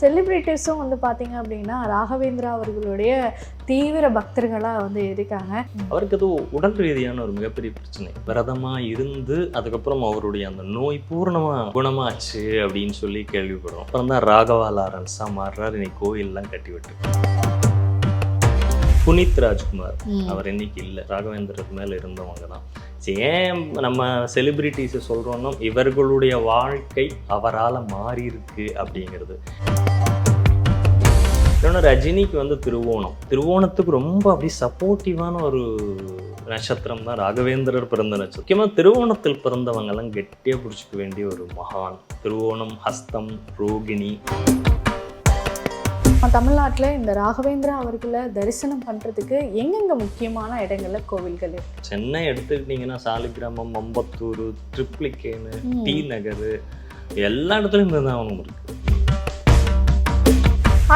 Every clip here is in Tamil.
செலிப்ரிட்டிஸும் வந்து பார்த்தீங்க அப்படின்னா ராகவேந்திரா அவர்களுடைய தீவிர பக்தர்களாக வந்து இருக்காங்க. அவருக்கு அது உடல் ரீதியான ஒரு மிகப்பெரிய பிரச்சனை. விரதமா இருந்து அதுக்கப்புறம் அவருடைய அந்த நோய் பூர்ணமா குணமாச்சு அப்படின்னு சொல்லி கேள்விப்படுறோம். அப்புறம் தான் ராகவா லாரன்ஸா மாறுறாரு. இன்னைக்கு கோயில்லாம் கட்டி விட்டு புனித் ராஜ்குமார். அவர் இன்னைக்கு இல்லை. ராகவேந்திரர் மேல இருந்தவங்க தான். ஏன் நம்ம செலிபிரிட்டிஸை சொல்கிறோன்னா இவர்களுடைய வாழ்க்கை அவரால் மாறி இருக்கு அப்படிங்கிறது. இன்னொன்று ரஜினிக்கு வந்து திருவோணம். திருவோணத்துக்கு ரொம்ப அப்படி சப்போர்ட்டிவான ஒரு நட்சத்திரம் தான் ராகவேந்திரர் பிறந்த நட்சத்திரம். முக்கியமாக திருவோணத்தில் பிறந்தவங்கெல்லாம் கெட்டியாக பிடிச்சிக்க வேண்டிய ஒரு மகான். திருவோணம் ஹஸ்தம் ரோகிணி. தமிழ்நாட்டில் இந்த ராகவேந்திரா அவர்களை தரிசனம் பண்ணுறதுக்கு எங்கெங்க முக்கியமான இடங்கள்ல கோவில்கள் இருக்கு? சென்னை எடுத்துக்கிட்டிங்கன்னா சாலிகிராமம் மம்பத்தூர் ட்ரிப்ளிகேனு. டி நகர் எல்லா இடத்துலையும் பிருந்தாவனம் இருக்கு.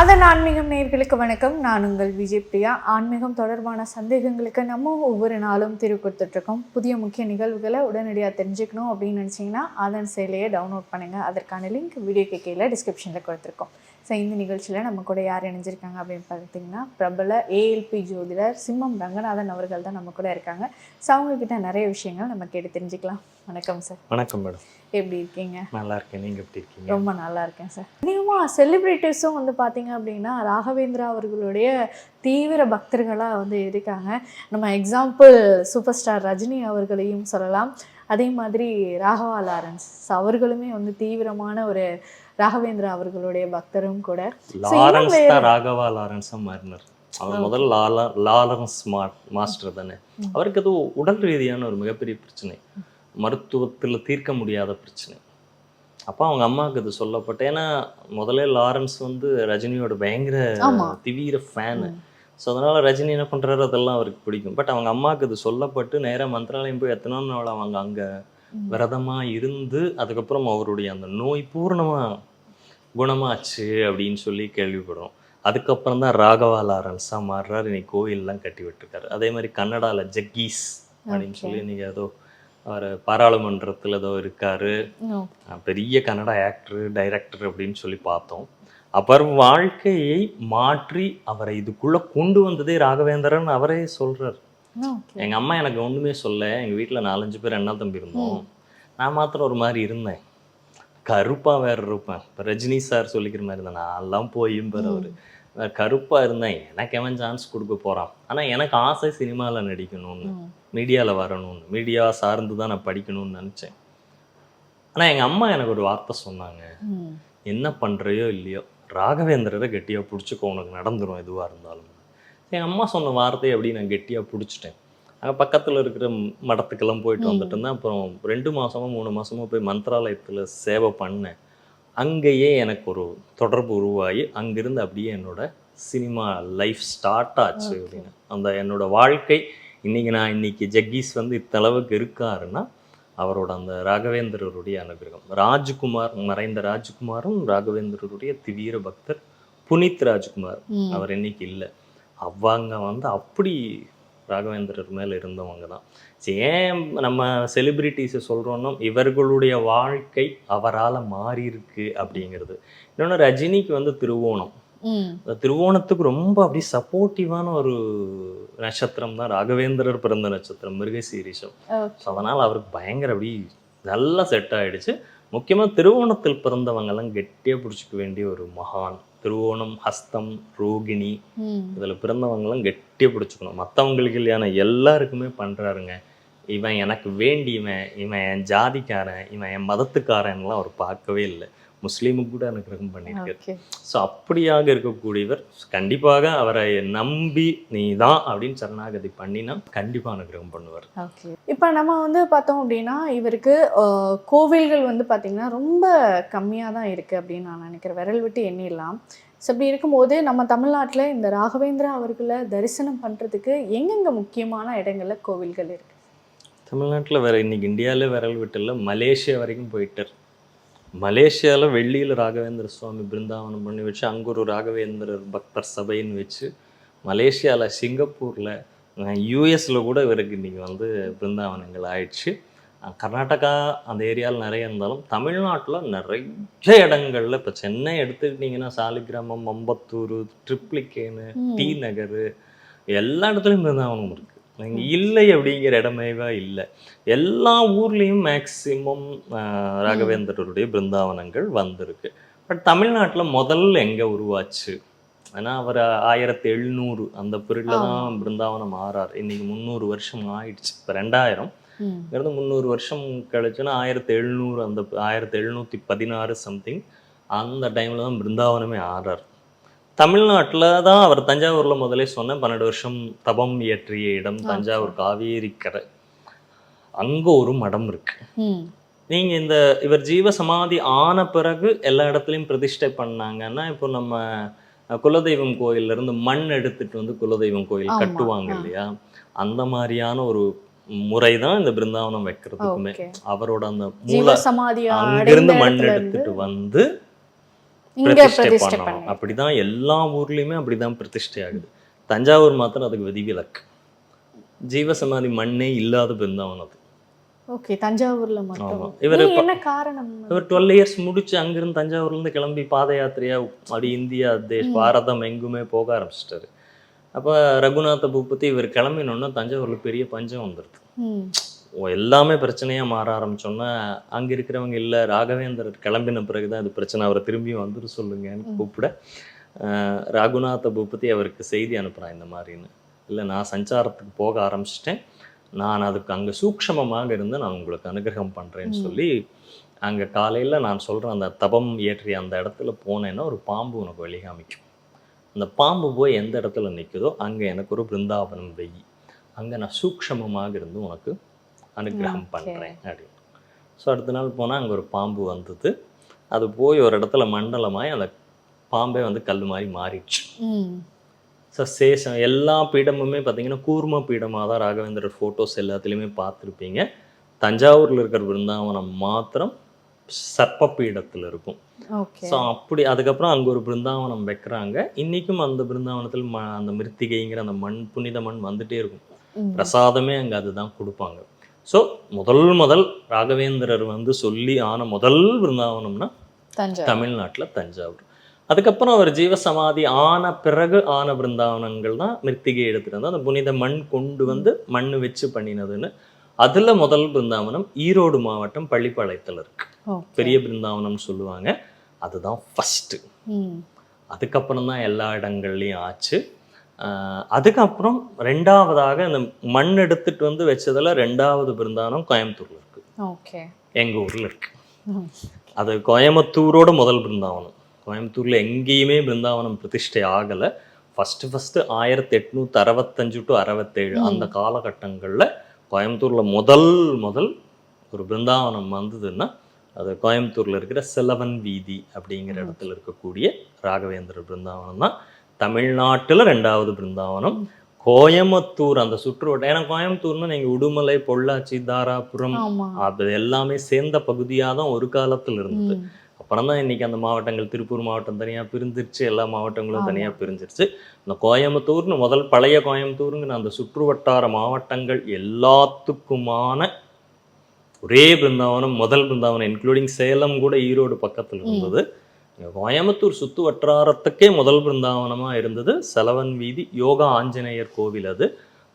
அதன் ஆன்மீகம் நேயர்களுக்கு வணக்கம். நான் உங்கள் விஜய் பிரியா. ஆன்மீகம் தொடர்பான சந்தேகங்களுக்கு நம்ம ஒவ்வொரு நாளும் தீர்வு கொடுத்துட்ருக்கோம். புதிய முக்கிய நிகழ்வுகளை உடனடியாக தெரிஞ்சுக்கணும் அப்படின்னு நினச்சிங்கன்னா அதன் செயலியை டவுன்லோட் பண்ணுங்கள் அதற்கான லிங்க் வீடியோக்கு கீழே டிஸ்கிரிப்ஷனில் கொடுத்துருக்கோம். ஸோ இந்த நிகழ்ச்சியில் நம்ம கூட யார் இணைஞ்சிருக்காங்க அப்படின்னு பார்த்தீங்கன்னா பிரபல ஏஎல்பி ஜோதிடர் சிம்மம் ரங்கநாதன் அவர்கள் தான் நம்ம கூட இருக்காங்க. ஸோ அவங்கக்கிட்ட நிறைய விஷயங்கள் நம்ம கேட்டு தெரிஞ்சுக்கலாம். வணக்கம் சார் வணக்கம் மேடம் எப்படி இருக்கீங்க? நல்லா இருக்கேன். நீங்கள் எப்படி இருக்கீங்க? ரொம்ப நல்லா இருக்கேன் சார் அதிகமாக செலிப்ரிட்டிஸும் வந்து பார்த்தீங்க அப்படின்னா ராகவேந்திரா அவர்களுடைய தீவிர பக்தர்களாக வந்து இருக்காங்க. நம்ம எக்ஸாம்பிள் சூப்பர் ஸ்டார் ரஜினி அவர்களையும் சொல்லலாம். அதே மாதிரி ராகவா லாரன்ஸ் அவர்களுமே வந்து தீவிரமான ஒரு ராகவேந்திரா அவர்களுடைய பக்தரும் கூட. லாரன்ஸ் தான் ராகவா லாரன்ஸா மாறினார். அவர் முதல்ல லாலா லாரன்ஸ் மா- மாஸ்டர் தானே. அவருக்கு அது உடல் ரீதியான ஒரு மிகப்பெரிய பிரச்சனை. மருத்துவத்தில் தீர்க்க முடியாத பிரச்சனை. அப்போ அவங்க அம்மாவுக்கு இது சொல்லப்பட்ட ஏன்னா முதல்ல லாரன்ஸ் வந்து ரஜினியோட பயங்கர. திவீர ஃபேனு ஸோ அதனால ரஜினி என்ன பண்றாரு? அதெல்லாம் அவருக்கு பிடிக்கும். பட் அவங்க அம்மாவுக்கு இது சொல்லப்பட்டு நேராக மந்திராலயம் போய் எத்தனை நாள் அவங்க அங்கே விரதமா இருந்து அதுக்கப்புறம் அவருடைய அந்த நோய் பூர்ணமா குணமாச்சு அப்படின்னு சொல்லி கேள்விப்படுறோம் அதுக்கப்புறம் தான் ராகவா லாரன்ஸா மாறுறாரு. இன்னைக்கு கோயில்லாம் கட்டி விட்டுருக்காரு. அதே மாதிரி கன்னடால ஜக்கீஸ் அப்படின்னு. சொல்லி இன்னைக்கு ஏதோ அவர் பாராளுமன்றத்தில் ஏதோ இருக்காரு. பெரிய கன்னடா ஆக்டர் டைரக்டர் அப்படின்னு சொல்லி பார்த்தோம். அவர் வாழ்க்கையை மாற்றி அவரை இதுக்குள்ள கொண்டு வந்ததே ராகவேந்திரன் அவரே சொல்றார். Okay. எங்க அம்மா எனக்கு ஒண்ணுமே சொல்ல எங்க வீட்ல நாலஞ்சு பேர் அண்ணா தம்பி இருந்தோம். நான் மாத்திரம் ஒரு மாதிரி இருந்தேன். கருப்பா வேற இருப்பேன். இப்ப ரஜினி சார் சொல்லிக்கிற மாதிரி தான் நான் எல்லாம் போயும் பேர் அவரு. நான் கருப்பா இருந்தேன் எனக்கு எவன் சான்ஸ் கொடுக்க போறான்? ஆனா எனக்கு ஆசை சினிமால நடிக்கணும்னு. மீடியால வரணும்னு. மீடியா சார்ந்து தான் நான் படிக்கணும்னு நினைச்சேன். ஆனா எங்க அம்மா எனக்கு ஒரு வார்த்தை சொன்னாங்க. என்ன பண்ணுறையோ இல்லையோ ராகவேந்திரரை கெட்டியாக பிடிச்சிக்கோ உனக்கு நடந்துரும் எதுவாக இருந்தாலும். என் அம்மா சொன்ன வார்த்தையை அப்படி நான் கெட்டியாக பிடிச்சிட்டேன். அங்கே பக்கத்தில் இருக்கிற மடத்துக்கெல்லாம் போயிட்டு ம். வந்துட்டு இருந்தேன் அப்புறம் ரெண்டு மாதமோ மூணு மாதமோ போய் மந்திராலயத்தில் சேவை பண்ணேன் அங்கேயே எனக்கு ஒரு தொடர்பு உருவாகி அங்கிருந்து அப்படியே என்னோட சினிமா லைஃப் ஸ்டார்ட் ஆச்சு. அப்படின்னு அந்த என்னோட வாழ்க்கை இன்னைக்கு நான் இன்னைக்கு ஜக்கீஸ் வந்து இத்தளவுக்கு இருக்காருன்னா அவரோட அந்த ராகவேந்திரருடைய அனுகிரகம் ராஜ்குமார் மறைந்த ராஜ்குமாரும் ராகவேந்திரருடைய திவீர பக்தர் புனித் ராஜ்குமார். அவர் இன்னைக்கு இல்லை அவங்க வந்து அப்படி ராகவேந்திரர் மேல இருந்தவங்க தான் ஏன் நம்ம செலிபிரிட்டிஸை சொல்றோம்னா இவர்களுடைய வாழ்க்கை அவரால் மாறி இருக்கு அப்படிங்கிறது. இன்னொன்று ரஜினிக்கு வந்து திருவோணம். திருவோணத்துக்கு ரொம்ப அப்படி சப்போர்ட்டிவான ஒரு நட்சத்திரம் தான் ராகவேந்திரர் பிறந்த நட்சத்திரம் மிருகசீரிஷம். அதனால் அவருக்கு பயங்கர அப்படி நல்லா செட் ஆயிடுச்சு. முக்கியமாக திருவோணத்தில் பிறந்தவங்கெல்லாம் கெட்டியாக பிடிச்சிக்க வேண்டிய ஒரு மகான். திருவோணம் ஹஸ்தம் ரோகிணி. இதில் பிறந்தவங்கெல்லாம் கெட்டியாக பிடிச்சிக்கணும். மற்றவங்களுக்கு இல்லையான எல்லாருக்குமே பண்ணுறாருங்க இவன் எனக்கு வேண்டியவன் இவன் என் ஜாதிக்காரன் இவன் என் மதத்துக்காரன்லாம் அவர் பார்க்கவே இல்லை. முஸ்லீமுக்கு கூட அனுகிரகம் பண்ணியிருக்காரு. ஸோ அப்படியாக இருக்கக்கூடியவர் கண்டிப்பாக அவரை நம்பி நீ தான் அப்படின்னு சரணாகதி பண்ணினா கண்டிப்பாக அனுகிரகம் பண்ணுவார். இப்போ நம்ம வந்து பார்த்தோம் அப்படின்னா இவருக்கு கோவில்கள் வந்து பார்த்தீங்கன்னா ரொம்ப கம்மியாக தான் இருக்குது அப்படின்னு நான் நினைக்கிறேன். விரல் விட்டு எண்ணிடலாம். ஸோ அப்படி இருக்கும்போது நம்ம தமிழ்நாட்டில் இந்த ராகவேந்திரா அவர்களை தரிசனம் பண்ணுறதுக்கு எங்கெங்க முக்கியமான இடங்கள்ல கோவில்கள் இருக்குது தமிழ்நாட்டில் வேற இன்னைக்கு இந்தியாவிலே விரல் விட்டு இல்லை மலேசியா வரைக்கும் போயிட்டார். மலேசியாவில் வெள்ளியில் ராகவேந்திர சுவாமி பிருந்தாவனம் பண்ணி வச்சு அங்கே ஒரு ராகவேந்திரர் பக்தர் சபைன்னு வச்சு மலேசியாவில் சிங்கப்பூரில் யூஎஸில் கூட இவருக்கு இன்றைக்கி வந்து பிருந்தாவனங்கள் ஆயிடுச்சு. கர்நாடகா அந்த ஏரியாவில் நிறைய இருந்தாலும் தமிழ்நாட்டில் நிறைய இடங்கள்ல இப்போ சென்னை எடுத்துக்கிட்டிங்கன்னா சாலிகிராமம் அம்பத்தூர் ட்ரிப்ளிகேனு டி நகர் எல்லா இடத்துலையும் பிருந்தாவனம் இருக்குது இல்லை அப்படிங்கிற இடமேவா இல்லை. எல்லா ஊர்லேயும் மேக்சிமம் ராகவேந்திரருடைய பிருந்தாவனங்கள் வந்திருக்கு. பட் தமிழ்நாட்டில் முதல்ல எங்கே உருவாச்சு? ஏன்னா அவர் ஆயிரத்தி எழுநூறு அந்த பீரியடில் தான் பிருந்தாவனம் ஆறார். இன்னைக்கு முந்நூறு வருஷம் ஆயிடுச்சு. இப்போ ரெண்டாயிரம். ம். இருந்து முந்நூறு வருஷம் கழிச்சுன்னா ஆயிரத்தி எழுநூறு அந்த ஆயிரத்தி எழுநூற்றி பதினாறு சம்திங் அந்த டைமில் தான் பிருந்தாவனமே ஆறார். தமிழ்நாட்டில் தான் அவர் தஞ்சாவூரில் முதலே சொன்னேன் பன்னெண்டு வருஷம் தபம் இயற்றிய இடம் தஞ்சாவூர் காவேரி கரை. அங்கே ஒரு மடம் இருக்கு. நீங்க இந்த இவர் ஜீவ சமாதி ஆன பிறகு எல்லா இடத்துலையும் பிரதிஷ்டை பண்ணாங்கன்னா இப்போ நம்ம குலதெய்வம் கோயில்ல இருந்து மண் எடுத்துட்டு வந்து குலதெய்வம் கோயில் கட்டுவாங்க. இல்லையா? அந்த மாதிரியான ஒரு முறை தான் இந்த பிருந்தாவனம் வைக்கிறதுக்குமே. அவரோட அந்த மூல சமாதியா அங்கிருந்து மண் எடுத்துட்டு வந்து பிரதிஷ்டை பண்ணணும். பண்ணி அப்படிதான் எல்லா ஊர்லயுமே அப்படிதான் பிரதிஷ்டை ஆகுது தஞ்சாவூர் மாத்திரம் அதுக்கு விதிவிலக்கு ஜீவசமாதி மண்ணே இல்லாத பிருந்தாவனம் அது. ஓகே தஞ்சாவூர்ல மட்டும். இவரு என்ன காரணம்? இவர் டுவெல் இயர்ஸ் முடிச்சு அங்கிருந்து தஞ்சாவூர்ல இருந்து கிளம்பி பாத யாத்திரையா அப்படி இந்தியா தேஷ் பாரதம் எங்குமே போக ஆரம்பிச்சிட்டாரு. அப்ப ரகுநாத பூபதி இவர் கிளம்பினோன்னா தஞ்சாவூர்ல பெரிய பஞ்சம் வந்துருது. எல்லாமே பிரச்சனையா மாற ஆரம்பிச்சோன்னா அங்க இருக்கிறவங்க இல்ல ராகவேந்திரர் கிளம்பின பிறகுதான் இது பிரச்சனை. அவரை திரும்பி வந்துட்டு சொல்லுங்கன்னு கூப்பிட அஹ், ரகுநாத பூபதி அவருக்கு செய்தி அனுப்புறான் இந்த மாதிரின்னு. இல்லை நான் சஞ்சாரத்துக்கு போக ஆரம்பிச்சிட்டேன். நான் அதுக்கு அங்கே சூக்ஷமமாக இருந்து நான் உங்களுக்கு அனுகிரகம் பண்ணுறேன்னு. சொல்லி அங்கே காலையில் நான் சொல்கிறேன் அந்த தபம் ஏற்றிய அந்த இடத்துல போனேன்னா ஒரு பாம்பு உனக்கு வழி காமிக்கும் அந்த பாம்பு போய் எந்த இடத்துல நிற்குதோ அங்கே எனக்கு ஒரு பிருந்தாவனம் வெயி அங்கே நான் சூக்ஷமமாக இருந்து உனக்கு அனுகிரகம். பண்ணுறேன் அப்படின்னு. ஸோ அடுத்த நாள் போனால் அங்கே ஒரு பாம்பு வந்தது. அது போய் ஒரு இடத்துல மண்டலமாய் அந்த பாம்பே வந்து கல் மாதிரி மாறிடுச்சு. ஸோ சேஷம் எல்லா பீடமுமே பார்த்தீங்கன்னா கூர்ம பீடமாக தான் ராகவேந்திரர் ஃபோட்டோஸ் எல்லாத்துலேயுமே பார்த்துருப்பீங்க. தஞ்சாவூரில் இருக்கிற பிருந்தாவனம் மாத்திரம் சர்ப்ப பீடத்தில் இருக்கும். ஸோ அப்படி அதுக்கப்புறம் அங்கே ஒரு பிருந்தாவனம் வைக்கிறாங்க. இன்றைக்கும் அந்த பிருந்தாவனத்தில் ம அந்த மிருத்திகைங்கிற அந்த மண் புனித மண் வந்துட்டே இருக்கும். பிரசாதமே அங்கே அதுதான் கொடுப்பாங்க. ஸோ முதல் முதல் ராகவேந்திரர் வந்து சொல்லி ஆன முதல் பிருந்தாவனம்னா தமிழ்நாட்டில் தஞ்சாவூர். அதுக்கப்புறம் அவர் ஜீவசமாதி ஆன பிறகு ஆன பிருந்தாவனங்கள் தான் மிருத்திகை எடுத்துட்டு வந்து அந்த புனித மண் கொண்டு வந்து மண் வச்சு பண்ணினதுன்னு. அதுல முதல் பிருந்தாவனம் ஈரோடு மாவட்டம் பள்ளிப்பாளையத்தில் இருக்கு. பெரிய பிருந்தாவனம்னு சொல்லுவாங்க. அதுதான் ஃபஸ்ட்டு. அதுக்கப்புறம் தான் எல்லா இடங்கள்லையும் ஆச்சு. அதுக்கப்புறம் ரெண்டாவதாக இந்த மண் எடுத்துட்டு வந்து வச்சதுல ரெண்டாவது பிருந்தாவனம் கோயம்புத்தூர்ல இருக்கு ஓகே எங்க ஊர்ல இருக்கு ம். அது கோயம்புத்தூரோட முதல் பிருந்தாவனம் கோயம்புத்தூர்ல எங்கேயுமே பிருந்தாவனம் பிரதிஷ்டை ஆகல ஃபர்ஸ்ட் ஃபர்ஸ்ட் ஆயிரத்தி எட்நூத்தி அறுபத்தஞ்சு டு அறுபத்தேழு. அந்த காலகட்டங்கள்ல கோயம்புத்தூர்ல முதல் முதல் ஒரு பிருந்தாவனம் வந்ததுன்னா அது கோயம்புத்தூர்ல இருக்கிற செலவன் வீதி அப்படிங்கிற. இடத்துல இருக்கக்கூடிய ராகவேந்திர பிருந்தாவனம் தான் தமிழ்நாட்டுல ரெண்டாவது பிருந்தாவனம். கோயம்புத்தூர் அந்த சுற்றுவட்டம் ஏன்னா கோயம்புத்தூர்னா நீங்க உடுமலை பொள்ளாச்சி தாராபுரம் அது எல்லாமே சேர்ந்த பகுதியாக தான் ஒரு காலத்தில் இருந்தது. அப்புறம் தான் இன்னைக்கு அந்த மாவட்டங்கள் திருப்பூர் மாவட்டம் தனியாக பிரிஞ்சிருச்சு எல்லா மாவட்டங்களும். தனியாக பிரிஞ்சிருச்சு. இந்த கோயம்புத்தூர்னு முதல் பழைய கோயம்புத்தூருங்கிற அந்த சுற்று வட்டார மாவட்டங்கள் எல்லாத்துக்குமான ஒரே பிருந்தாவனம் முதல் பிருந்தாவனம் இன்க்ளூடிங் சேலம் கூட ஈரோடு பக்கத்தில் இருந்தது. கோயம்புத்தூர் சுத்து வட்டாரத்துக்கே முதல் பிருந்தாவனமாக இருந்தது செலவன் வீதி யோகா ஆஞ்சநேயர் கோவில் அது.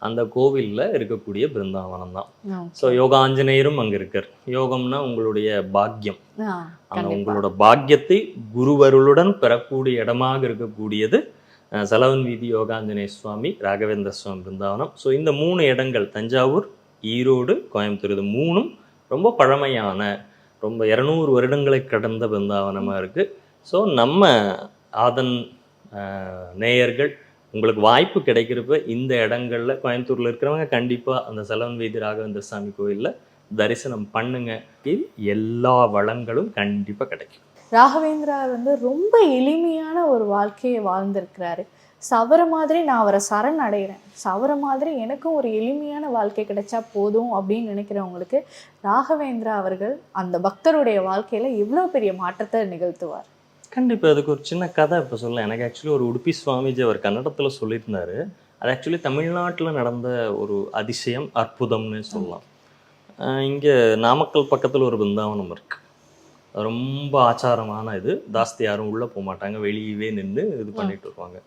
அந்த கோவில்ல இருக்கக்கூடிய பிருந்தாவனம் தான். ஸோ யோகா ஆஞ்சநேயரும் அங்கே இருக்கார். யோகம்னா உங்களுடைய பாக்கியம். அந்த. உங்களோட பாக்கியத்தை குருவருளுடன் பெறக்கூடிய இடமாக இருக்கக்கூடியது செலவன் வீதி யோகாஞ்சநேய சுவாமி ராகவேந்திர சுவாமி பிருந்தாவனம். ஸோ இந்த மூணு இடங்கள் தஞ்சாவூர் ஈரோடு கோயம்புத்தூர் இது மூணும் ரொம்ப பழமையான ரொம்ப இரநூறு வருடங்களை கடந்த பிருந்தாவனமாக இருக்குது ஸோ நம்ம அதன் நேயர்கள் உங்களுக்கு வாய்ப்பு கிடைக்கிறப்ப இந்த இடங்களில் கோயம்புத்தூரில் இருக்கிறவங்க கண்டிப்பாக அந்த செலவன் வீதி ராகவேந்திர சாமி கோயிலில் தரிசனம் பண்ணுங்க. எல்லா வளங்களும் கண்டிப்பாக கிடைக்கும். ராகவேந்திரா வந்து ரொம்ப எளிமையான ஒரு வாழ்க்கையை வாழ்ந்திருக்கிறாரு. சவர மாதிரி நான் அவரை சரண் அடைகிறேன் சவர மாதிரி எனக்கும் ஒரு எளிமையான வாழ்க்கை கிடைச்சா போதும் அப்படின்னு நினைக்கிறவங்களுக்கு ராகவேந்திரா அவர்கள் அந்த பக்தருடைய வாழ்க்கையில் எவ்வளோ பெரிய மாற்றத்தை நிகழ்த்துவார். கண்டிப்பா அதுக்கு ஒரு சின்ன கதை இப்போ சொல்ல எனக்கு ஆக்சுவலி ஒரு உடுப்பி சுவாமிஜி அவர் கன்னடத்துல சொல்லியிருந்தாரு. அது ஆக்சுவலி தமிழ்நாட்டுல நடந்த ஒரு அதிசயம் அற்புதம்னு சொல்லலாம். இங்க நாமக்கல் பக்கத்துல ஒரு பிருந்தாவனம் இருக்கு. ரொம்ப ஆச்சாரமான இது. ஜாஸ்தி யாரும் உள்ள போக மாட்டாங்க. வெளியவே நின்று இது பண்ணிட்டு வருவாங்க.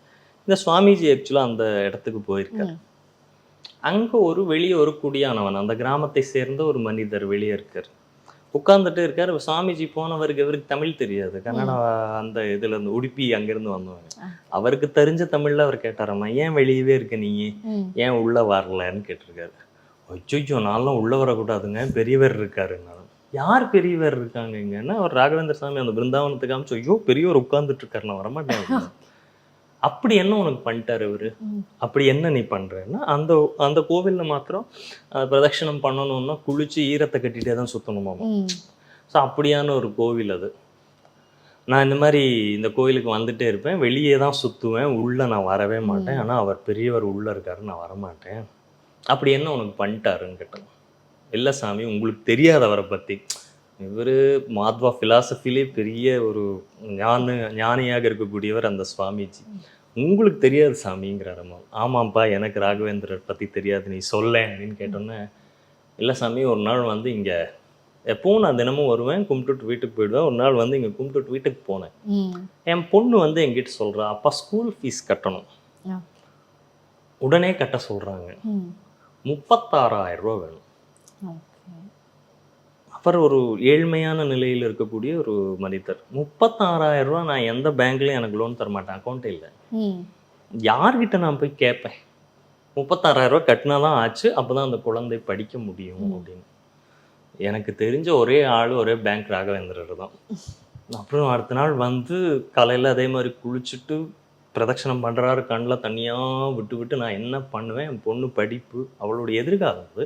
இந்த சுவாமிஜி ஆக்சுவலாக அந்த இடத்துக்கு போயிருக்காரு. அங்க ஒரு வெளியே ஒரு குடியானவன் அந்த கிராமத்தை சேர்ந்த ஒரு மனிதர் வெளியே இருக்கார். உட்கார்ந்துட்டு இருக்காரு. சுவாமிஜி போனவருக்கு இவருக்கு தமிழ் தெரியாது. கன்னடா அந்த இதுல இருந்து உடுப்பி அங்கிருந்து வந்தவங்க. அவருக்கு தெரிஞ்ச தமிழ்ல அவர் கேட்டாராம்மா ஏன் வெளியவே இருக்க நீ? ஏன் உள்ள வரலன்னு கேட்டிருக்காரு. அச்சோ நான்லாம் உள்ள வரக்கூடாதுங்க. பெரியவர் இருக்காரு. யார் பெரியவர் இருக்காங்க இங்கன்னா அவர் ராகவேந்திர சாமி அந்த பிருந்தாவனத்துக்கு காமிச்சு ஐயோ பெரியவர் உட்கார்ந்துட்டு இருக்காரு. நான் வரமாட்டேன். அப்படி என்ன உனக்கு பண்ணிட்டாரு இவரு. அப்படி என்ன நீ பண்றேன்னா அந்த அந்த கோவில்ல மாத்திரம் பிரதட்சணம் பண்ணணும்னா குளிச்சு ஈரத்தை கட்டிட்டே தான் சுத்தணுமாமா ம். ஸோ அப்படியான ஒரு கோவில் அது. நான் இந்த மாதிரி இந்த கோயிலுக்கு வந்துட்டே இருப்பேன். வெளியே தான் சுற்றுவேன் உள்ளே நான் வரவே மாட்டேன். ஆனால் அவர் பெரியவர் உள்ளே இருக்காரு. நான் வரமாட்டேன். அப்படி என்ன உனக்கு பண்ணிட்டாருன்னு கேட்டேன். இல்லை சாமி உங்களுக்கு தெரியாது அவரை பற்றி இவர் மாத்வா ஃபிலாசபிலே பெரிய ஒரு ஞான ஞானியாக இருக்கக்கூடியவர் அந்த சுவாமிஜி. உங்களுக்கு தெரியாது சாமிங்கிறாரம்மா ஆமாம்ப்பா எனக்கு ராகவேந்திரர் பற்றி தெரியாது நீ சொல்லேன் அப்படின்னு கேட்டோன்னே இல்லை சாமி ஒரு நாள் வந்து இங்கே எப்பவும் நான் தினமும் வருவேன் கும்பிட்டுட்டு வீட்டுக்கு போயிடுவேன். ஒரு நாள் வந்து இங்கே கும்பிட்டுட்டு வீட்டுக்கு போனேன். என் பொண்ணு வந்து என்கிட்ட சொல்கிறா அப்பா ஸ்கூல் ஃபீஸ் கட்டணும். உடனே கட்ட சொல்கிறாங்க முப்பத்தாறாயிரம் ரூபா வேணும். அவர் ஒரு ஏழ்மையான நிலையில் இருக்கக்கூடிய ஒரு மனிதர். முப்பத்தாறாயிரம் ரூபா நான் எந்த பேங்க்லையும் எனக்கு லோன் தர மாட்டேன் அக்கௌண்ட்டே இல்லை. யார்கிட்ட நான் போய் கேட்பேன் முப்பத்தாறாயிரம் ரூபா கட்டினா தான் ஆச்சு அப்போ தான் அந்த குழந்தை படிக்க முடியும் அப்படின்னு. எனக்கு தெரிஞ்ச ஒரே ஆள் ஒரே பேங்க் ராகவேந்திரர் தான். அப்புறம் அடுத்த நாள் வந்து காலையில் அதே மாதிரி குளிச்சுட்டு பிரதட்சணம் பண்ணுறாரு கண்ணில் தனியாக விட்டு விட்டு நான் என்ன பண்ணுவேன்? என் பொண்ணு படிப்பு அவளோட எதிர்காலம் அது.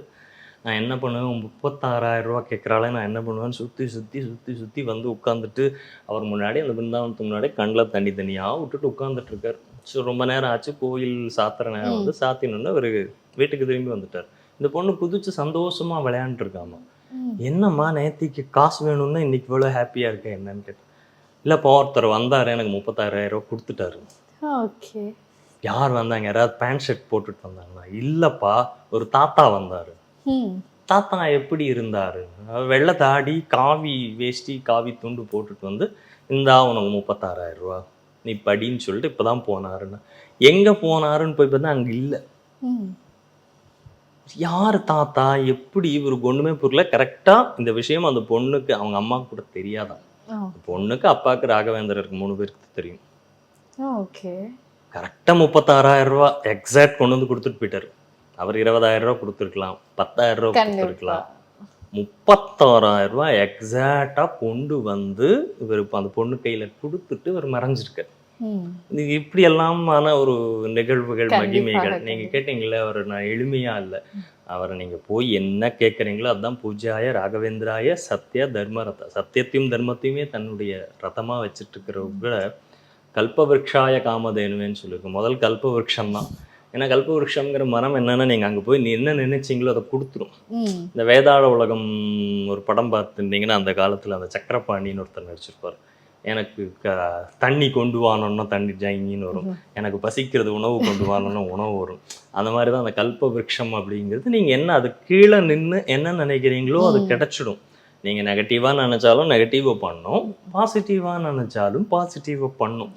நான் என்ன பண்ணுவேன்? முப்பத்தாறாயிரம் ரூபா கேட்குறாளே நான் என்ன பண்ணுவேன்னு சுற்றி சுற்றி சுற்றி சுற்றி வந்து உட்காந்துட்டு அவர் முன்னாடி அந்த பிருந்தாவனத்துக்கு முன்னாடி கண்ணில் தண்ணி தனியாக விட்டுட்டு உட்காந்துட்டு இருக்காரு ஸோ ரொம்ப நேரம் ஆச்சு. கோயில் சாத்துற நேரம் வந்து சாத்தினோன்னு அவர் வீட்டுக்கு திரும்பி வந்துட்டார். இந்த பொண்ணு குதிச்சு சந்தோஷமா விளையாண்டுட்டு இருக்காமா ம். என்னம்மா நேத்திக்கு காசு வேணும்னா இன்னைக்கு இவ்வளோ ஹாப்பியா இருக்க? என்னன்னு கேட்டேன் இல்லைப்பா ஒருத்தர் வந்தாரு எனக்கு முப்பத்தாயிரம் ரூபா கொடுத்துட்டாரு. ஓகே. யார் வந்தாங்க? யாராவது பேண்ட் ஷர்ட் போட்டுட்டு வந்தாங்களா? இல்லப்பா ஒரு தாத்தா வந்தாரு. தாத்தா எப்படி இருந்தாரு? வெள்ளை தாடி காவி வேஷ்டி காவி துண்டு போட்டுட்டு வந்து இந்தா உனக்கு முப்பத்தாறாயிரம் ரூபா. நீ படின்னு சொல்லிட்டு இப்பதான் போனாருன்னு. எங்க போனாருன்னு போய் பார்த்தா அங்க இல்ல. யார் தாத்தா? எப்படி இவருக்கு ஒண்ணுமே புரியல. கரெக்டா இந்த விஷயம் அந்த பொண்ணுக்கு அவங்க அம்மாவுக்கு கூட தெரியாதான் பொண்ணுக்கு அப்பாவுக்கு ராகவேந்தருக்கு மூணு பேருக்கு தெரியும். ஓகே. கரெக்டாக முப்பத்தாறாயிரம் ரூபா. எக்ஸாக்ட் கொண்டு வந்து கொடுத்துட்டு போயிட்டாரு. அவர் இருபதாயிரம் ரூபா கொடுத்துருக்கலாம் பத்தாயிரம் ரூபா கொடுத்துருக்கலாம். முப்பத்தாறாயிரம் ரூபாய் எக்ஸாக்டா கொண்டு வந்து இவர் அந்த பொண்ணு கையில கொடுத்துட்டு இவர் மறைஞ்சிருக்காரு. இது இப்படி எல்லாமான ஒரு நிகழ்வுகள் மகிமைகள். நீங்க. கேட்டீங்களே அவர் நான் எளிமையா இல்லை அவரை நீங்க போய் என்ன கேட்குறீங்களோ அதுதான் பூஜ்யாய ராகவேந்திராய சத்ய தர்மரத. சத்தியத்தையும் தர்மத்தையுமே தன்னுடைய ரதமா வச்சுட்டு இருக்கிறவங்க கல்பவருஷாய காமதேனுவேன்னு சொல்லியிருக்கு முதல் கல்பவருஷம் தான் ஏன்னா கல்பவருஷம்ங்கிற மரம் என்னன்னா நீங்க அங்க போய் நீ என்ன நினைச்சீங்களோ அதை கொடுத்துரும். இந்த வேதாள உலகம் ஒரு படம் பார்த்துருந்தீங்கன்னா அந்த காலத்துல அந்த சக்கரபாணின்னு ஒருத்தர் நடிச்சிருப்பார். எனக்கு க தண்ணி கொண்டு வானோன்னா தண்ணி ஜாங்கின்னு வரும். எனக்கு பசிக்கிறது உணவு கொண்டு வானோன்னா உணவு வரும். அந்த மாதிரி தான் அந்த கல்ப விருட்சம் அப்படிங்கிறது. நீங்கள் என்ன அது கீழே நின்று என்ன நினைக்கிறீங்களோ அது கிடைச்சிடும். நீங்கள் நெகட்டிவாக நினச்சாலும் நெகட்டிவாக பண்ணும். பாசிட்டிவாக நினச்சாலும் பாசிட்டிவாக பண்ணும்.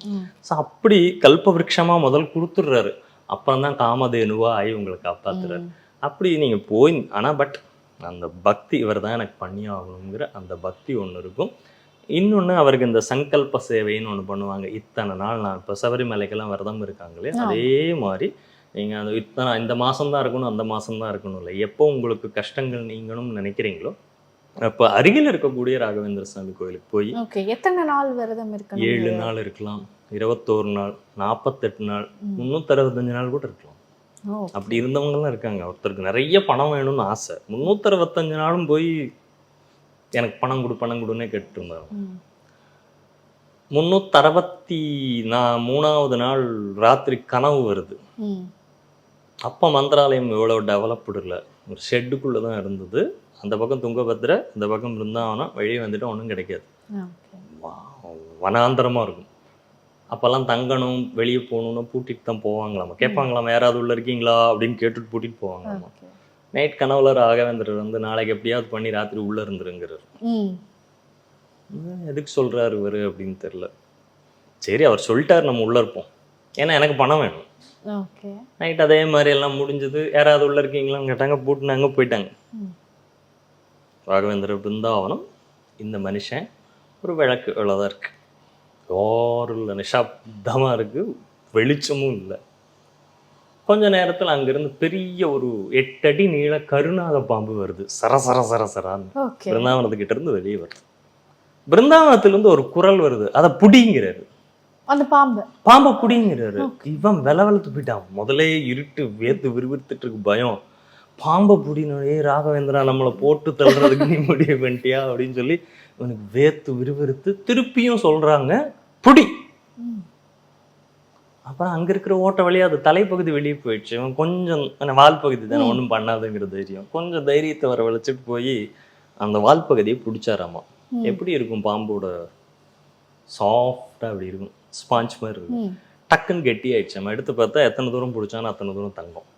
ஸோ அப்படி கல்ப விருட்சமாக முதல் கொடுத்துட்றாரு. அப்புறம் தான் காமதேனுவா ஆகி உங்களை காப்பாத்துறாரு. அப்படி நீங்கள் போய் ஆனால் பட் அந்த பக்தி இவர் தான் எனக்கு பண்ணி ஆகணுங்கிற அந்த பக்தி ஒன்று இருக்கும். இன்னொன்று அவருக்கு இந்த சங்கல்ப சேவைன்னு ஒன்று பண்ணுவாங்க. இத்தனை நாள் நான் இப்போ சபரிமலைக்கெல்லாம் விரதம் இருக்காங்களே. அதே மாதிரி நீங்கள் அந்த இத்தனை இந்த மாதம் தான் இருக்கணும் அந்த மாதம் தான் இருக்கணும் இல்லை. எப்போ உங்களுக்கு கஷ்டங்கள் நீங்கணும்னு நினைக்கிறீங்களோ அப்போ அருகில் இருக்கக்கூடிய ராகவேந்திர சாமி கோயிலுக்கு போய் எத்தனை நாள் விரதம் இருக்கணும்? ஏழு நாள் இருக்கலாம். இருபத்தோரு நாள் நாற்பத்தெட்டு நாள் ம். முந்நூற்றறுபத்தஞ்சு நாள் கூட இருக்கலாம். அப்படி இருந்தவங்கலாம் இருக்காங்க. ஒருத்தருக்கு நிறைய பணம் வேணும்னு ஆசை. முந்நூற்றறுபத்தஞ்சு நாளும் போய் எனக்கு பணம் கொடு பணம் கொடுன்னே கேட்டுட்டு இருந்தாங்க. முந்நூற்றறுபத்தி நான் மூணாவது நாள் ராத்திரி கனவு வருது. அப்போ மந்திராலயம் இவ்வளோ டெவலப்டு இல்லை ஒரு ஷெட்டுக்குள்ளே தான் இருந்தது. அந்த பக்கம் துங்கபத்ரை இந்த பக்கம் பிருந்தாவனம் வெளியே வந்துட்டு ஒன்றும் கிடைக்காது. வனாந்தரமாக இருக்கும். அப்போல்லாம் தங்கணும் வெளியே போகணுன்னு பூட்டிட்டு தான் போவாங்களாமா? கேட்பாங்களாமா யாராவது உள்ள இருக்கீங்களா? அப்படின்னு கேட்டுட்டு பூட்டிட்டு போவாங்களாமா? நைட் கனவுல ராகவேந்திரர் வந்து நாளைக்கு எப்படியாவது பண்ணி ராத்திரி உள்ள இருந்துருங்கிறார். எதுக்கு சொல்றாரு இவரு அப்படின்னு தெரியல. சரி அவர் சொல்லிட்டாரு நம்ம உள்ள இருப்போம். ஏன்னா எனக்கு பணம் வேணும். நைட் அதே மாதிரி எல்லாம் முடிஞ்சது யாராவது உள்ள இருக்கீங்களான்னு கேட்டாங்க பூட்டுனாங்க போயிட்டாங்க. ராகவேந்திர பிருந்தாவனம் இந்த மனுஷன் ஒரு விளக்கு இவ்வளோதான் இருக்கு. யாரும் இல்லை நிஷாப்தமாக இருக்கு. வெளிச்சமும் இல்லை. கொஞ்ச நேரத்தில் அங்கிருந்து பெரிய ஒரு எட்டடி நீள கருநாக பாம்பு வருது. சர சர சர சரான்னு. பிருந்தாவனத்துக்கிட்ட இருந்து வெளியே வருது. பிருந்தாவனத்திலிருந்து ஒரு குரல் வருது. அதை புடிங்கிறாரு. அந்த பாம்பு. பாம்பை புடிங்கிறாரு. இவன் வெல வெளுத்து போயிட்டான் முதலே இருட்டு வேத்து விறுவிறுத்துட்டு இருக்கு பயம். பாம்பை புடினே ராகவேந்திரா நம்மளை போட்டு தள்ளுறதுக்கு நீ முடிவு பண்ணிட்டியா? அப்படின்னு சொல்லி இவனுக்கு வேத்து விறுவிறுத்து திருப்பியும் சொல்றாங்க. புடி. அப்புறம் அங்க இருக்கிற ஓட்ட வழியா அது தலைப்பகுதி வெளியே போயிடுச்சு. இவன் கொஞ்சம் வால் பகுதி தானே ஒன்றும் பண்ணாதுங்கிற தைரியம். கொஞ்சம் தைரியத்தை வர வளைச்சிட்டு போய் அந்த வால் பகுதியை பிடிச்சாராமா. எப்படி இருக்கும் பாம்போட சாஃப்டா அப்படி இருக்கும். ஸ்பாஞ்ச் மாதிரி இருக்கும். டக்குன்னு கெட்டி ஆயிடுச்சு. நம்ம எடுத்து பார்த்தா எத்தனை தூரம் பிடிச்சானோ அத்தனை தூரம் தங்கம்.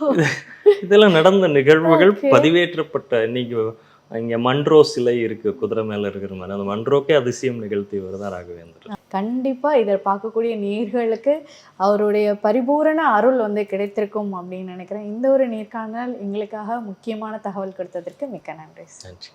இது- இதெல்லாம் நடந்த நிகழ்வுகள். பதிவேற்றப்பட்ட இன்னைக்கு இங்க மன்றோ சிலை இருக்கு குதிரை மேல இருக்கிற மாதிரி. அந்த மன்றோக்கே அதிசயம் நிகழ்த்தியவர் தான் ராகவேந்தர். கண்டிப்பா இதை பார்க்கக்கூடிய நேர்களுக்கு அவருடைய பரிபூரண அருள் வந்து கிடைத்திருக்கும் அப்படின்னு நினைக்கிறேன். இந்த ஒரு நேர்காணல் எங்களுக்காக முக்கியமான தகவல் கொடுத்ததற்கு மிக்க நன்றி நன்றி.